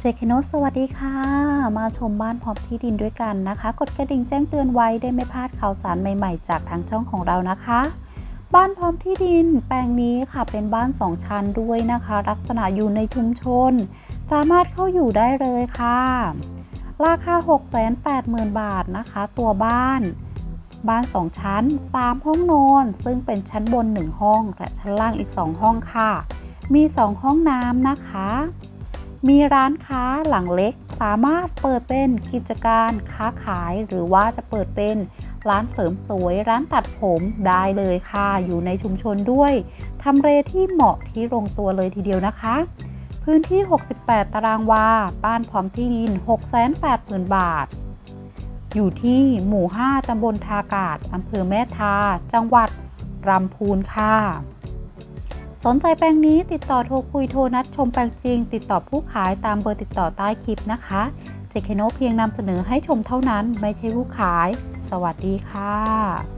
เจคโนสวัสดีค่ะ มาชมบ้านพร้อมที่ดินด้วยกันนะคะ กดกระดิ่งแจ้งเตือนไว้ได้ไม่พลาดข่าวสารใหม่ๆ จากทางช่องของเรานะคะ บ้านพร้อมที่ดิน แปลงนี้ค่ะเป็นบ้านสองชั้นด้วยนะคะ ลักษณะอยู่ในชุมชน สามารถเข้าอยู่ได้เลยค่ะ ราคา 680,000 บาทนะคะ ตัวบ้าน บ้าน 2 ชั้น 3 ห้องนอน ซึ่งเป็นชั้นบน 1 ห้อง และชั้นล่างอีก 2 ห้องค่ะ มี 2 ห้องน้ำนะคะ มีร้านค้าหลังเล็กสามารถเปิดเป็นกิจการค้าขายหรือว่าจะเปิดเป็นร้านเสริมสวยร้านตัดผมได้เลยค่ะ อยู่ในชุมชนด้วยทำเลที่เหมาะที่ลงตัวเลยทีเดียวนะคะ พื้นที่ 68 ตารางวา บ้านพร้อมที่ดิน 680,000 บาท อยู่ที่หมู่ 5 ตำบลทากาศอำเภอแม่ทา จังหวัดลำพูนค่ะ สนใจแปลงนี้ติดต่อโทรคุยโทรนัดชมแปลงจริง ติดต่อผู้ขายตามเบอร์ติดต่อใต้คลิปนะคะเจเคโนเพียงนำเสนอให้ชมเท่านั้นไม่ใช่ผู้ขาย สวัสดีค่ะ